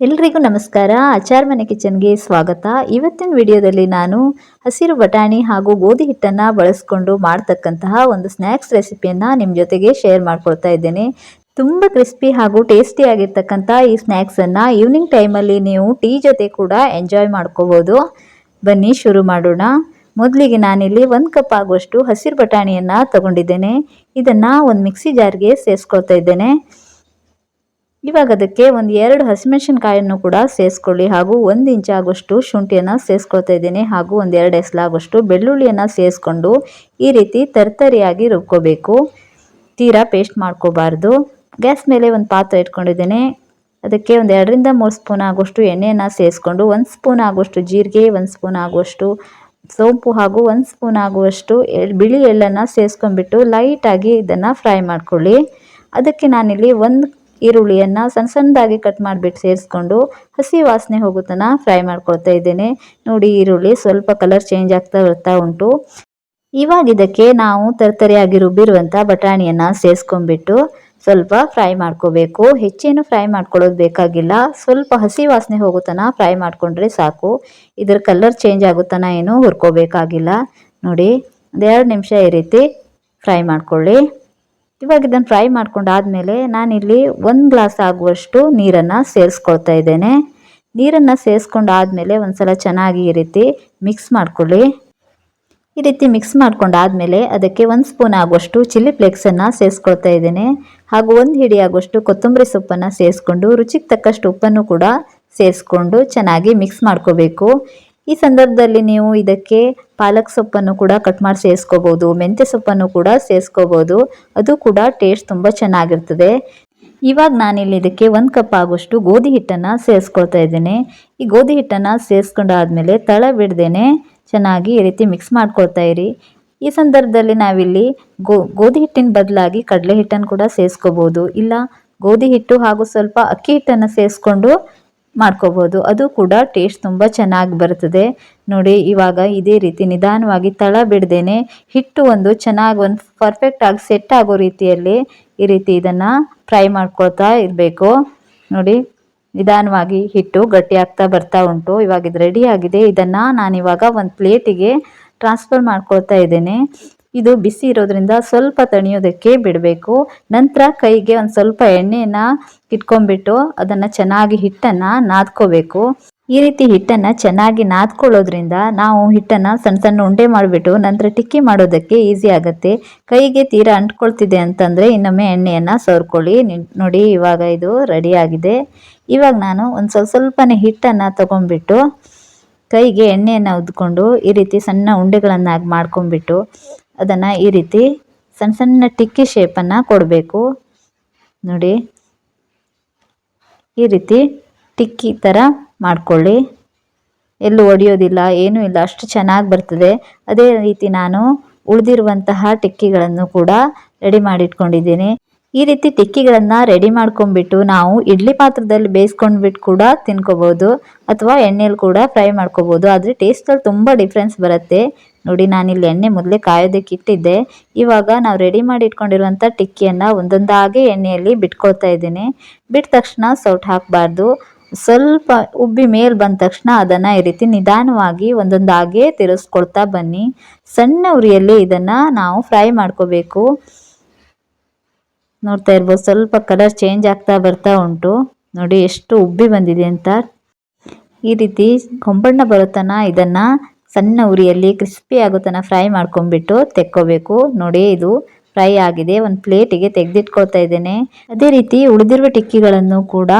ಎಲ್ರಿಗೂ ನಮಸ್ಕಾರ. ಆಚಾರ್ ಮನೆ ಕಿಚನ್ಗೆ ಸ್ವಾಗತ. ಇವತ್ತಿನ ವಿಡಿಯೋದಲ್ಲಿ ನಾನು ಹಸಿರು ಬಟಾಣಿ ಹಾಗೂ ಗೋಧಿ ಹಿಟ್ಟನ್ನು ಬಳಸ್ಕೊಂಡು ಮಾಡ್ತಕ್ಕಂತಹ ಒಂದು ಸ್ನ್ಯಾಕ್ಸ್ ರೆಸಿಪಿಯನ್ನು ನಿಮ್ಮ ಜೊತೆಗೆ ಶೇರ್ ಮಾಡ್ಕೊಳ್ತಾ ಇದ್ದೇನೆ. ತುಂಬ ಕ್ರಿಸ್ಪಿ ಹಾಗೂ ಟೇಸ್ಟಿ ಆಗಿರ್ತಕ್ಕಂಥ ಈ ಸ್ನ್ಯಾಕ್ಸನ್ನು ಈವ್ನಿಂಗ್ ಟೈಮಲ್ಲಿ ನೀವು ಟೀ ಜೊತೆ ಕೂಡ ಎಂಜಾಯ್ ಮಾಡ್ಕೋಬೋದು. ಬನ್ನಿ, ಶುರು ಮಾಡೋಣ. ಮೊದಲಿಗೆ ನಾನಿಲ್ಲಿ ಒಂದು ಕಪ್ ಆಗುವಷ್ಟು ಹಸಿರು ಬಟಾಣಿಯನ್ನು ತಗೊಂಡಿದ್ದೇನೆ. ಇದನ್ನು ಒಂದು ಮಿಕ್ಸಿ ಜಾರ್ಗೆ ಸೇರಿಸ್ಕೊಳ್ತಾ ಇದ್ದೇನೆ. ಇವಾಗ ಅದಕ್ಕೆ ಒಂದು ಎರಡು ಹಸಿಮೆಣಸಿನಕಾಯನ್ನು ಕೂಡ ಸೇರಿಸ್ಕೊಳ್ಳಿ ಹಾಗೂ ಒಂದು ಇಂಚ್ ಆಗುವಷ್ಟು ಶುಂಠಿಯನ್ನು ಸೇರಿಸ್ಕೊಳ್ತಾ ಇದ್ದೀನಿ ಹಾಗೂ ಒಂದು ಎರಡು ಎಸ್ಲಾಗುವಷ್ಟು ಬೆಳ್ಳುಳ್ಳಿಯನ್ನು ಸೇರಿಸ್ಕೊಂಡು ಈ ರೀತಿ ತರ್ತರಿಯಾಗಿ ರುಬ್ಕೋಬೇಕು. ತೀರಾ ಪೇಸ್ಟ್ ಮಾಡ್ಕೋಬಾರ್ದು. ಗ್ಯಾಸ್ ಮೇಲೆ ಒಂದು ಪಾತ್ರೆ ಇಟ್ಕೊಂಡಿದ್ದೇನೆ. ಅದಕ್ಕೆ ಒಂದು ಎರಡರಿಂದ ಮೂರು ಸ್ಪೂನ್ ಆಗುವಷ್ಟು ಎಣ್ಣೆಯನ್ನು ಸೇರಿಸ್ಕೊಂಡು ಒಂದು ಸ್ಪೂನ್ ಆಗುವಷ್ಟು ಜೀರಿಗೆ, ಒಂದು ಸ್ಪೂನ್ ಆಗುವಷ್ಟು ಸೋಂಪು ಹಾಗೂ ಒಂದು ಸ್ಪೂನ್ ಆಗುವಷ್ಟು ಬಿಳಿ ಎಳ್ಳನ್ನು ಸೇರಿಸ್ಕೊಂಡ್ಬಿಟ್ಟು ಲೈಟಾಗಿ ಇದನ್ನು ಫ್ರೈ ಮಾಡ್ಕೊಳ್ಳಿ. ಅದಕ್ಕೆ ನಾನಿಲ್ಲಿ ಒಂದು ಈರುಳ್ಳಿಯನ್ನು ಸಣ್ಣ ಸಣ್ಣದಾಗಿ ಕಟ್ ಮಾಡಿಬಿಟ್ಟು ಸೇರಿಸ್ಕೊಂಡು ಹಸಿ ವಾಸನೆ ಹೋಗುತ್ತನ ಫ್ರೈ ಮಾಡ್ಕೊಳ್ತಾ ಇದ್ದೇನೆ. ನೋಡಿ ಈರುಳ್ಳಿ ಸ್ವಲ್ಪ ಕಲರ್ ಚೇಂಜ್ ಆಗ್ತಾ ಬರ್ತಾ ಉಂಟು. ಇವಾಗ ಇದಕ್ಕೆ ನಾವು ತರತರಿಯಾಗಿ ರುಬ್ಬಿರುವಂಥ ಬಟಾಣಿಯನ್ನು ಸೇರಿಸ್ಕೊಂಡ್ಬಿಟ್ಟು ಸ್ವಲ್ಪ ಫ್ರೈ ಮಾಡ್ಕೋಬೇಕು. ಹೆಚ್ಚೇನು ಫ್ರೈ ಮಾಡ್ಕೊಳ್ಳೋದು ಬೇಕಾಗಿಲ್ಲ. ಸ್ವಲ್ಪ ಹಸಿ ವಾಸನೆ ಹೋಗುತ್ತನ ಫ್ರೈ ಮಾಡಿಕೊಂಡ್ರೆ ಸಾಕು. ಇದರ ಕಲರ್ ಚೇಂಜ್ ಆಗುತ್ತನ ಏನು ಹುರ್ಕೋಬೇಕಾಗಿಲ್ಲ. ನೋಡಿ ಒಂದೆರಡು ನಿಮಿಷ ಈ ರೀತಿ ಫ್ರೈ ಮಾಡ್ಕೊಳ್ಳಿ. ಇವಾಗ ಇದನ್ನು ಫ್ರೈ ಮಾಡ್ಕೊಂಡಾದಮೇಲೆ ನಾನಿಲ್ಲಿ ಒಂದು ಗ್ಲಾಸ್ ಆಗುವಷ್ಟು ನೀರನ್ನು ಸೇರಿಸ್ಕೊಳ್ತಾ ಇದ್ದೇನೆ. ನೀರನ್ನು ಸೇರಿಸ್ಕೊಂಡಾದಮೇಲೆ ಒಂದು ಸಲ ಚೆನ್ನಾಗಿ ಈ ರೀತಿ ಮಿಕ್ಸ್ ಮಾಡ್ಕೊಳ್ಳಿ. ಈ ರೀತಿ ಮಿಕ್ಸ್ ಮಾಡ್ಕೊಂಡಾದ್ಮೇಲೆ ಅದಕ್ಕೆ ಒಂದು ಸ್ಪೂನ್ ಆಗುವಷ್ಟು ಚಿಲ್ಲಿ ಫ್ಲೇಕ್ಸನ್ನು ಸೇರಿಸ್ಕೊಳ್ತಾ ಇದ್ದೇನೆ. ಹಾಗೂ ಒಂದು ಹಿಡಿ ಆಗುವಷ್ಟು ಕೊತ್ತಂಬರಿ ಸೊಪ್ಪನ್ನು ಸೇರಿಸ್ಕೊಂಡು ರುಚಿಗೆ ತಕ್ಕಷ್ಟು ಉಪ್ಪನ್ನು ಕೂಡ ಸೇರಿಸ್ಕೊಂಡು ಚೆನ್ನಾಗಿ ಮಿಕ್ಸ್ ಮಾಡ್ಕೋಬೇಕು. ಈ ಸಂದರ್ಭದಲ್ಲಿ ನೀವು ಇದಕ್ಕೆ ಪಾಲಕ್ ಸೊಪ್ಪನ್ನು ಕೂಡ ಕಟ್ ಮಾಡಿ ಸೇರಿಸ್ಕೋಬೋದು, ಮೆಂತ್ಯ ಸೊಪ್ಪನ್ನು ಕೂಡ ಸೇರಿಸ್ಕೋಬೋದು. ಅದು ಕೂಡ ಟೇಸ್ಟ್ ತುಂಬ ಚೆನ್ನಾಗಿರ್ತದೆ. ಇವಾಗ ನಾನಿಲ್ಲಿ ಇದಕ್ಕೆ ಒಂದು ಕಪ್ ಆಗುವಷ್ಟು ಗೋಧಿ ಹಿಟ್ಟನ್ನು ಸೇರಿಸ್ಕೊಳ್ತಾ ಇದ್ದೇನೆ. ಈ ಗೋಧಿ ಹಿಟ್ಟನ್ನು ಸೇರಿಸ್ಕೊಂಡಾದ್ಮೇಲೆ ತಳ ಬಿಡ್ದೇನೆ ಚೆನ್ನಾಗಿ ಈ ರೀತಿ ಮಿಕ್ಸ್ ಮಾಡ್ಕೊಳ್ತಾ ಇರಿ. ಈ ಸಂದರ್ಭದಲ್ಲಿ ನಾವಿಲ್ಲಿ ಗೋ, ಗೋಧಿ ಹಿಟ್ಟಿನ ಬದಲಾಗಿ ಕಡಲೆ ಹಿಟ್ಟನ್ನು ಕೂಡ ಸೇರಿಸ್ಕೋಬೋದು. ಇಲ್ಲ, ಗೋಧಿ ಹಿಟ್ಟು ಹಾಗೂ ಸ್ವಲ್ಪ ಅಕ್ಕಿ ಹಿಟ್ಟನ್ನು ಸೇರಿಸ್ಕೊಂಡು ಮಾಡ್ಕೋಬೋದು. ಅದು ಕೂಡ ಟೇಸ್ಟ್ ತುಂಬ ಚೆನ್ನಾಗಿ ಬರ್ತದೆ. ನೋಡಿ, ಇವಾಗ ಇದೇ ರೀತಿ ನಿಧಾನವಾಗಿ ತಳ ಬಿಡ್ದೇನೆ ಹಿಟ್ಟು ಒಂದು ಚೆನ್ನಾಗಿ ಒಂದು ಪರ್ಫೆಕ್ಟಾಗಿ ಸೆಟ್ ಆಗೋ ರೀತಿಯಲ್ಲಿ ಈ ರೀತಿ ಇದನ್ನು ಫ್ರೈ ಮಾಡ್ಕೊಳ್ತಾ ಇರಬೇಕು. ನೋಡಿ, ನಿಧಾನವಾಗಿ ಹಿಟ್ಟು ಗಟ್ಟಿ ಆಗ್ತಾ ಬರ್ತಾ ಉಂಟು. ಇವಾಗ ಇದು ರೆಡಿ ಆಗಿದೆ. ಇದನ್ನು ನಾನಿವಾಗ ಒಂದು ಪ್ಲೇಟಿಗೆ ಟ್ರಾನ್ಸ್ಫರ್ ಮಾಡ್ಕೊಳ್ತಾ ಇದ್ದೇನೆ. ಇದು ಬಿಸಿ ಇರೋದ್ರಿಂದ ಸ್ವಲ್ಪ ತಣಿಯೋದಕ್ಕೆ ಬಿಡಬೇಕು. ನಂತರ ಕೈಗೆ ಒಂದು ಸ್ವಲ್ಪ ಎಣ್ಣೆನ ಇಟ್ಕೊಂಡ್ಬಿಟ್ಟು ಅದನ್ನು ಚೆನ್ನಾಗಿ ಹಿಟ್ಟನ್ನು ನಾದ್ಕೋಬೇಕು. ಈ ರೀತಿ ಹಿಟ್ಟನ್ನು ಚೆನ್ನಾಗಿ ನಾದ್ಕೊಳ್ಳೋದ್ರಿಂದ ನಾವು ಹಿಟ್ಟನ್ನು ಸಣ್ಣ ಸಣ್ಣ ಉಂಡೆ ಮಾಡಿಬಿಟ್ಟು ನಂತರ ಟಿಕ್ಕಿ ಮಾಡೋದಕ್ಕೆ ಈಸಿ ಆಗುತ್ತೆ. ಕೈಗೆ ತೀರಾ ಅಂಟ್ಕೊಳ್ತಿದೆ ಅಂತಂದರೆ ಇನ್ನೊಮ್ಮೆ ಎಣ್ಣೆಯನ್ನು ಸವರ್ಕೊಳ್ಳಿ. ನೋಡಿ ಇವಾಗ ಇದು ರೆಡಿಯಾಗಿದೆ ಇವಾಗ ನಾನು ಒಂದು ಸ್ವಲ್ಪ ಸ್ವಲ್ಪನೇ ಹಿಟ್ಟನ್ನು ತೊಗೊಂಡ್ಬಿಟ್ಟು ಕೈಗೆ ಎಣ್ಣೆಯನ್ನು ಉದ್ಕೊಂಡು ಈ ರೀತಿ ಸಣ್ಣ ಉಂಡೆಗಳನ್ನಾಗಿ ಮಾಡ್ಕೊಂಡ್ಬಿಟ್ಟು ಅದನ್ನು ಈ ರೀತಿ ಸಣ್ಣ ಸಣ್ಣ ಟಿಕ್ಕಿ ಶೇಪನ್ನು ಕೊಡಬೇಕು. ನೋಡಿ. ಈ ರೀತಿ ಟಿಕ್ಕಿ ಥರ ಮಾಡ್ಕೊಳ್ಳಿ. ಎಲ್ಲೂ ಒಡೆಯೋದಿಲ್ಲ, ಏನೂ ಇಲ್ಲ, ಅಷ್ಟು ಚೆನ್ನಾಗಿ ಬರ್ತದೆ. ಅದೇ ರೀತಿ ನಾನು ಉಳಿದಿರುವಂತಹ ಟಿಕ್ಕಿಗಳನ್ನು ಕೂಡ ರೆಡಿ ಮಾಡಿಟ್ಕೊಂಡಿದ್ದೀನಿ. ಈ ರೀತಿ ಟಿಕ್ಕಿಗಳನ್ನು ರೆಡಿ ಮಾಡ್ಕೊಂಡ್ಬಿಟ್ಟು ನಾವು ಇಡ್ಲಿ ಪಾತ್ರದಲ್ಲಿ ಬೇಯಿಸ್ಕೊಂಡ್ಬಿಟ್ಟು ಕೂಡ ತಿನ್ಕೋಬೋದು, ಅಥವಾ ಎಣ್ಣೆಯಲ್ಲಿ ಕೂಡ ಫ್ರೈ ಮಾಡ್ಕೋಬೋದು. ಆದರೆ ಟೇಸ್ಟಲ್ಲಿ ತುಂಬ ಡಿಫ್ರೆನ್ಸ್ ಬರುತ್ತೆ. ನೋಡಿ, ನಾನಿಲ್ಲಿ ಎಣ್ಣೆ ಮೊದಲೇ ಕಾಯೋದಕ್ಕೆ ಇಟ್ಟಿದ್ದೆ. ಇವಾಗ ನಾವು ರೆಡಿ ಮಾಡಿ ಇಟ್ಕೊಂಡಿರುವಂಥ ಟಿಕ್ಕಿಯನ್ನು ಒಂದೊಂದಾಗಿ ಎಣ್ಣೆಯಲ್ಲಿ ಬಿಟ್ಕೊಳ್ತಾ ಇದ್ದೀನಿ. ಬಿಟ್ಟ ತಕ್ಷಣ ಸೌಟ್ ಹಾಕಬಾರ್ದು. ಸ್ವಲ್ಪ ಉಬ್ಬಿ ಮೇಲೆ ಬಂದ ತಕ್ಷಣ ಅದನ್ನು ಈ ರೀತಿ ನಿಧಾನವಾಗಿ ಒಂದೊಂದಾಗೆ ತಿರುಗಿಸ್ಕೊಳ್ತಾ ಬನ್ನಿ. ಸಣ್ಣ ಉರಿಯಲ್ಲಿ ಇದನ್ನು ನಾವು ಫ್ರೈ ಮಾಡ್ಕೋಬೇಕು. ನೋಡ್ತಾ ಇರ್ಬೋದು, ಸ್ವಲ್ಪ ಕಲರ್ ಚೇಂಜ್ ಆಗ್ತಾ ಬರ್ತಾ ಉಂಟು. ನೋಡಿ, ಎಷ್ಟು ಉಬ್ಬಿ ಬಂದಿದೆ ಅಂತ. ಈ ರೀತಿ ಕೊಂಬಣ್ಣ ಬರುತ್ತನ ಇದನ್ನು ಸಣ್ಣ ಉರಿಯಲ್ಲಿ ಕ್ರಿಸ್ಪಿ ಆಗೋ ಫ್ರೈ ಮಾಡ್ಕೊಂಡ್ಬಿಟ್ಟು ತೆಕ್ಕೋಬೇಕು. ನೋಡಿ ಇದು ಫ್ರೈ ಆಗಿದೆ. ಒಂದು ಪ್ಲೇಟಿಗೆ ತೆಗೆದಿಟ್ಕೊಳ್ತಾ ಇದ್ದೇನೆ. ಅದೇ ರೀತಿ ಉಳಿದಿರುವ ಟಿಕ್ಕಿಗಳನ್ನು ಕೂಡ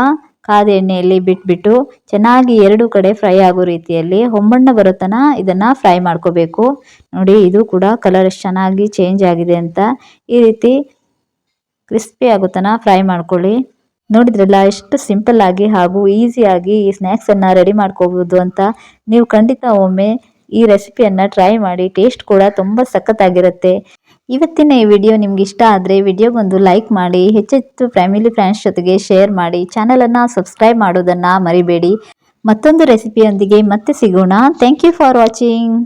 ಕಾದ ಎಣ್ಣೆಯಲ್ಲಿ ಬಿಟ್ಬಿಟ್ಟು ಚೆನ್ನಾಗಿ ಎರಡು ಕಡೆ ಫ್ರೈ ಆಗೋ ರೀತಿಯಲ್ಲಿ ಹೊಂಬಣ್ಣ ಬರೋತನ ಇದನ್ನು ಫ್ರೈ ಮಾಡ್ಕೋಬೇಕು. ನೋಡಿ ಇದು ಕೂಡ ಕಲರ್ ಚೆನ್ನಾಗಿ ಚೇಂಜ್ ಆಗಿದೆ ಅಂತ ಈ ರೀತಿ ಕ್ರಿಸ್ಪಿ ಆಗುತ್ತನ ಫ್ರೈ ಮಾಡ್ಕೊಳ್ಳಿ. ನೋಡಿದ್ರಲ್ಲ ಎಷ್ಟು ಸಿಂಪಲ್ ಆಗಿ ಹಾಗೂ ಈಸಿಯಾಗಿ ಈ ಸ್ನ್ಯಾಕ್ಸನ್ನು ರೆಡಿ ಮಾಡ್ಕೋಬೋದು ಅಂತ ನೀವು ಖಂಡಿತ ಒಮ್ಮೆ ಈ ರೆಸಿಪಿಯನ್ನು ಟ್ರೈ ಮಾಡಿ ಟೇಸ್ಟ್ ಕೂಡ ತುಂಬ ಸಖತ್ತಾಗಿರುತ್ತೆ. ಇವತ್ತಿನ ಈ ವಿಡಿಯೋ ನಿಮ್ಗೆ ಇಷ್ಟ ಆದರೆ ವಿಡಿಯೋಗೊಂದು ಲೈಕ್ ಮಾಡಿ, ಹೆಚ್ಚೆಚ್ಚು ಫ್ಯಾಮಿಲಿ ಫ್ರೆಂಡ್ಸ್ ಜೊತೆಗೆ ಶೇರ್ ಮಾಡಿ ಚಾನಲನ್ನು ಸಬ್ಸ್ಕ್ರೈಬ್ ಮಾಡೋದನ್ನು ಮರಿಬೇಡಿ. ಮತ್ತೊಂದು ರೆಸಿಪಿಯೊಂದಿಗೆ ಮತ್ತೆ ಸಿಗೋಣ. Thank you for watching